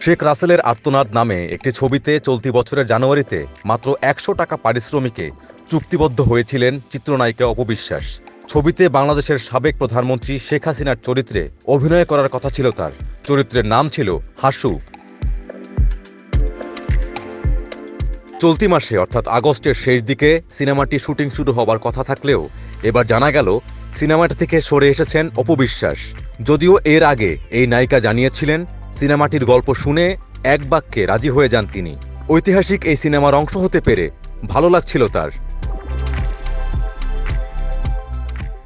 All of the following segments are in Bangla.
শেখ রাসেলের আর্তনাদ নামে একটি ছবিতে চলতি বছরের জানুয়ারিতে মাত্র একশো টাকা পারিশ্রমিকে চুক্তিবদ্ধ হয়েছিলেন চিত্রনায়িকা অপবিশ্বাস ছবিতে বাংলাদেশের সাবেক প্রধানমন্ত্রী শেখ হাসিনার চরিত্রে অভিনয় করার কথা ছিল তার। চরিত্রের নাম ছিল হাসু। চলতি মাসে, অর্থাৎ আগস্টের শেষ দিকে সিনেমাটি শুটিং শুরু হবার কথা থাকলেও এবার জানা গেল সিনেমাটি থেকে সরে এসেছেন অপবিশ্বাস যদিও এর আগে এই নায়িকা জানিয়েছিলেন, সিনেমাটির গল্প শুনে এক বাক্যে রাজি হয়ে যান তিনি। ঐতিহাসিক এই সিনেমার অংশ হতে পেরে ভালো লাগছিল তার।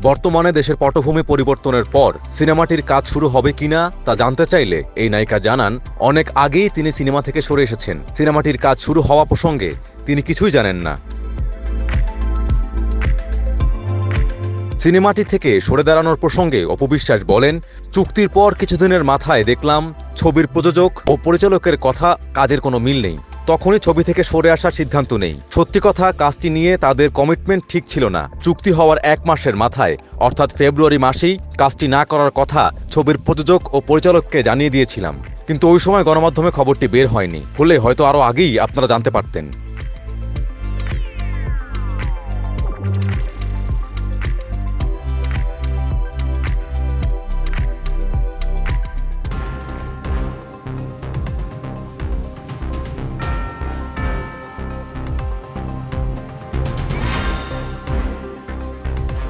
বর্তমানে দেশের পটভূমি পরিবর্তনের পর সিনেমাটির কাজ শুরু হবে কিনা তা জানতে চাইলে এই নায়িকা জানান, অনেক আগেই তিনি সিনেমা থেকে সরে এসেছেন। সিনেমাটির কাজ শুরু হওয়া প্রসঙ্গে তিনি কিছুই জানেন না। সিনেমাটি থেকে সরে দাঁড়ানোর প্রসঙ্গে অপবিশ্বাস বলেন, চুক্তির পর কিছুদিনের মাথায় দেখলাম ছবির প্রযোজক ও পরিচালকের কথা কাজের কোনো মিল নেই। তখনই ছবি থেকে সরে আসার সিদ্ধান্ত নেই। সত্যি কথা, কাজটি নিয়ে তাদের কমিটমেন্ট ঠিক ছিল না। চুক্তি হওয়ার এক মাসের মাথায়, অর্থাৎ ফেব্রুয়ারি মাসেই কাজটি না করার কথা ছবির প্রযোজক ও পরিচালককে জানিয়ে দিয়েছিলাম। কিন্তু ওই সময় গণমাধ্যমে খবরটি বের হয়নি। হলে হয়তো আরও আগেই আপনারা জানতে পারতেন।